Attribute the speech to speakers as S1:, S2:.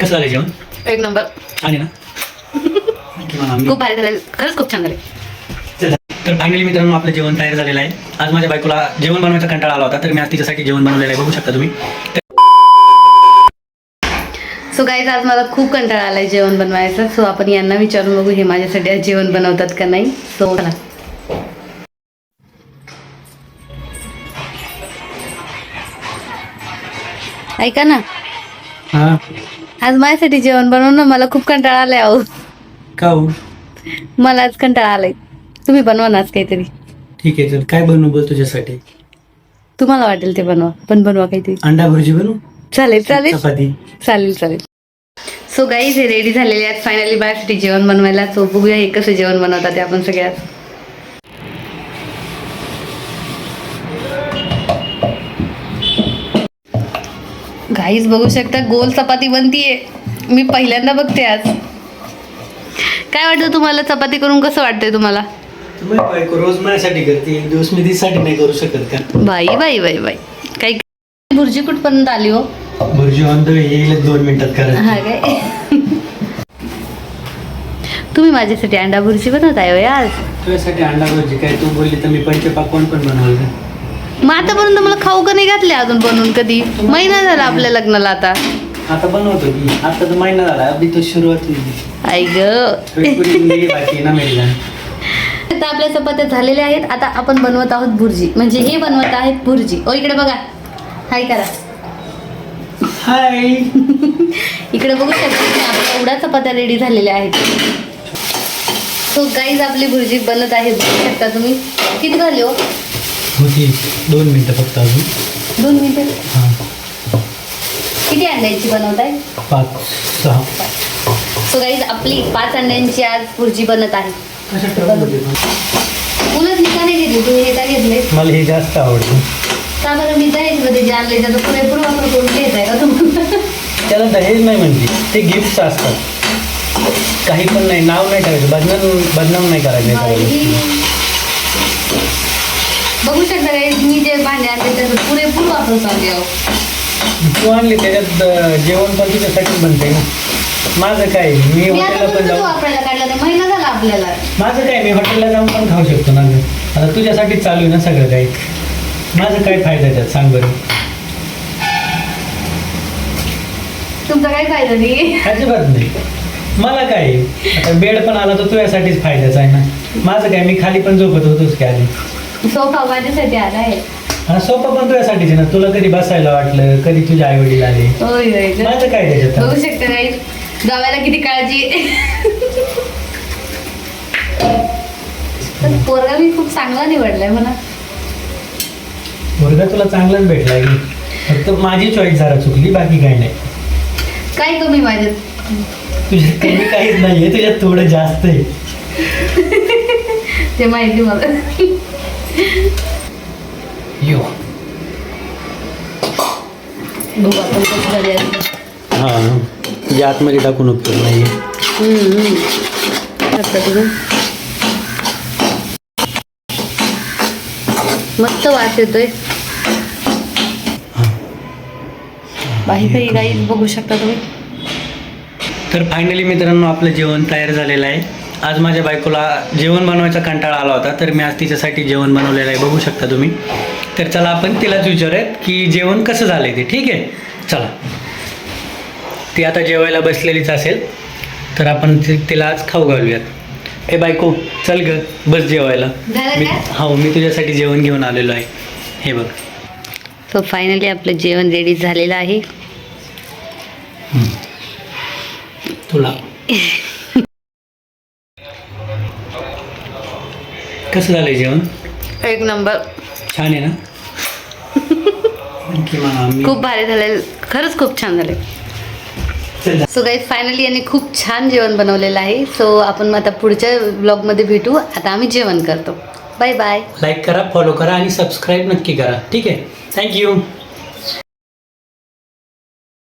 S1: कसं झालं जेवण?
S2: एक नंबर.
S1: आहे ना? किंवा आम्ही
S2: खूप भारी झालं. खरंच खूप छान झाले.
S1: तर फायनली मित्रांनो आपलं जेवण तयार झालेलं आहे. आज माझ्या बायकोला जेवण बनवायचा कंटाळा आला होता तर मी आज तिच्यासाठी जेवण बनवलेलं आहे. बघू शकता तुम्ही.
S2: सो गाईज आज मला खूप कंटाळा आलाय जेवण बनवायचं. सो आपण यांना विचारून बघू हे माझ्यासाठी आज जेवण बनवतात का नाही. सो चला. ऐका ना. आज माझ्यासाठी जेवण बनवणं मला खूप कंटाळा आलाय अहो.
S1: का हो?
S2: मला आज कंटाळा आलाय. तुम्ही बनवा ना आज काहीतरी.
S1: ठीक आहे तर काय बनवू बोल तुझ्यासाठी?
S2: तुम्हाला वाटेल ते बनवा. पण बनवा काहीतरी.
S1: अंडा भुर्जी बनवू?
S2: चालेल चालेल.
S1: चपाती.
S2: चालेल चालेल. सो गाईज हे रेडी झालेले आहेत. फायनली माझ्यासाठी जेवण बनवायला. सो बघूया हे कसं जेवण बनवतात ते आपण सगळ्यात गाईज बघू शकता. गोल चपाती बनतीये. मी पहिल्यांदा बघते आज. काय वाटतं तुम्हाला? चपाती करून कसं वाटतंय तुम्हाला?
S1: तुम्ही बायको रोज माझ्यासाठी करते. एक दिवस मी तिच्यासाठी नाही करू शकत का?
S2: बाई बाई बाई बाई. काही भुर्जी कुठपर्यंत आली हो?
S1: भुर्जी ऑन येईल दोन मिनिटात
S2: हा काय? तुम्ही माझ्यासाठी अंडा भुर्जी बनवत आहे होय आज
S1: तुझ्यासाठी अंडा भुर्जी काय? तू बोलली तर मी पंचपाकवान पण बनवलं
S2: मग आतापर्यंत मला खाऊ का नाही घातले अजून बनवून कधी? महिना झाला आपल्या लग्नाला आता.
S1: आता बनवतो की. आता तर महिना झाला. अगदी तो सुरुवात
S2: आई ग. आता आपल्या चपात्या झालेल्या आहेत. आता आपण बनवत आहोत भुर्जी. म्हणजे हे बनवत आहेत भुर्जी. ओ इकडे बघा. हाय करा.
S1: हाय.
S2: इकडे बघू शकता आपल्या एवढ्या चपात्या रेडी झालेल्या आहेत. सो गाईज आपली भुर्जी बनत आहे. बघू शकता तुम्ही. किती झाली हो?
S1: होती दोन मिनिटं फक्त अजून.
S2: दोन मिनिटं?
S1: हां.
S2: किती अंड्यांची बनवत आहे
S1: पाच सहा.
S2: सो गाईज आपली पाच अंड्यांची आज भुर्जी बनत आहे? उलट मी का नाही घेतली तुम्ही का घेतले.
S1: मला हे जास्त आवडतं.
S2: का बरं मी दहेजमध्ये जे आणले त्याचा पुरेपूर वापर करून घेत आहे का तुम्हाला
S1: त्याला दहेज नाही म्हणजे ते गिफ्ट्स असतात. काही पण नाही नाव नाही ठेवायचं. बदनाम बदनाम नाही करायचं.
S2: बाई. बघू शकता काय मी जे भांडे आणले त्याचा पुरेपूर वापर चालू आहे. अहो.
S1: तू आणले त्याच्यात जेवण पण तुझ्यासाठीच बनते ना. माझं काय मी
S2: मी आता
S1: हॉटेलला पण
S2: तुमचं
S1: जाऊ.
S2: वापरायला काढला नाही महिना झाला आपल्याला.
S1: माझं काय मी हॉटेलला जाऊन पण खाऊ शकतो ना गं. आता तुझ्यासाठीच चालू आहे ना सगळं काही. माझं काय फायदा त्यात? सांग बरं.
S2: तुमचा काही फायदा नाही?
S1: अजिबात नाही. मला काय आता बेड पण आला तर तुझ्यासाठीच फायद्याचा आहे ना. माझं काय मी खाली पण झोपत होतोच की आधी.
S2: सोफा माझ्यासाठी आला आहे.
S1: हा सोपं पण तुझ्यासाठीच आहे ना. तुला कधी बसायला वाटलं? कधी तुझे आई वडील आले?
S2: होय होय ग.
S1: माझं काय त्याच्यात?
S2: बघू शकता काही जावायला किती काळजी आहे. पण पोरगा मी खूप चांगला निवडलाय म्हणा.
S1: मुलगा तुला चांगलाच भेटला फक्त माझी चॉईस जरा चुकली बाकी काही नाही.
S2: काय कमी माझ्यात?
S1: तुझ्यात कमी काहीच नाहीये तुझ्यात थोडं जास्त आहे.
S2: ते माहिती मला.
S1: यो.
S2: बघू आपण कसं झाले आहे.
S1: हा. तुझ्या आतमध्ये टाकून उपयोग
S2: तुम्ही मस्त वास येतोय. बाही काही गाई बघू शकता तुम्ही.
S1: तर फायनली मित्रांनो आपलं जेवण तयार झालेलं आहे. आज माझ्या बायकोला जेवण बनवायचा कंटाळा आला होता तर मी आज तिच्यासाठी जेवण बनवलेलं आहे बघू शकता तुम्ही. तर चला आपण तिलाच विचारूयात की जेवण कसं झालं आहे ते ठीक आहे? चला. ती आता जेवायला बसलेलीच असेल तर आपण तिला आज खाऊ घालूयात. ए बायको चल ग बस जेवायला. मी? हो मी तुझ्यासाठी जेवण घेऊन आलेलो आहे. हे बघ.
S2: सो फायनली आपलं जेवण रेडी झालेलं आहे.
S1: तुला. कसं झालंय जेवण?
S2: एक नंबर.
S1: छान आहे ना? आम्ही
S2: खूप भारी झाले खरंच खूप छान झाले
S1: चल.
S2: सो गाईज फायनली यांनी खूप छान जेवण बनवलेलं आहे. सो आपण मग आता पुढच्या ब्लॉगमध्ये भेटू. आता आम्ही जेवण करतो. बाय बाय
S1: लाईक करा फॉलो करा आणि सबस्क्राईब नक्की करा. ठीक आहे? थँक्यू